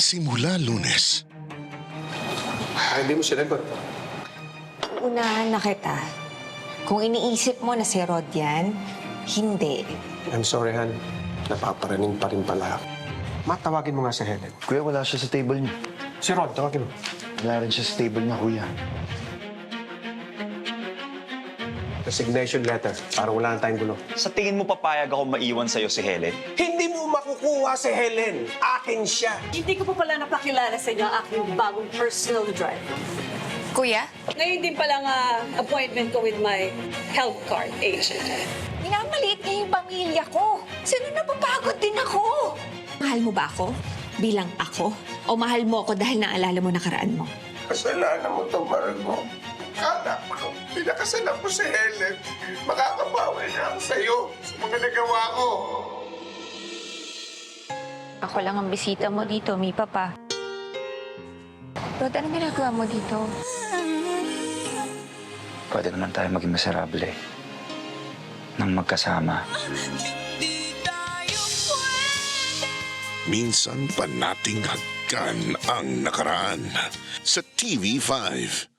Simula lunes, Ah, hindi mo sinagot. Unahan na kita. Kung iniisip mo na si Rod yan, hindi. I'm sorry, Han. Napaparaning pa rin pala. Matawagin mo nga si Helen. Kuya, wala siya sa table niya. Si Rod, tawagin mo. Wala rin siya sa table niya, kuya. Resignation letter. Para wala na tayong gulo. Sa tingin mo papayag ako maiwan sa'yo si Helen? Hindi mo makukuha si Helen. Akin siya. Hindi ko pa pala napakilala sa inyo ang aking bagong personal driver. Kuya, Ngayon din pala nga appointment ko with my health card agent. minamaliit niya yung pamilya ko. Sino napapagod din ako? Mahal mo ba ako? Bilang ako? O mahal mo ako dahil naalala mo nakaraan mo? Kasalanan mo to, Margo. Kala ko, si Helen. Makakabawi na ako sa'yo sa mga nagawa ko. Ako lang ang bisita mo dito, mi papa. Rod, anong ginagawa mo dito? Pwede naman tayo maging miserable. Nang magkasama. minsan pa nating hagkan ang nakaraan sa TV5.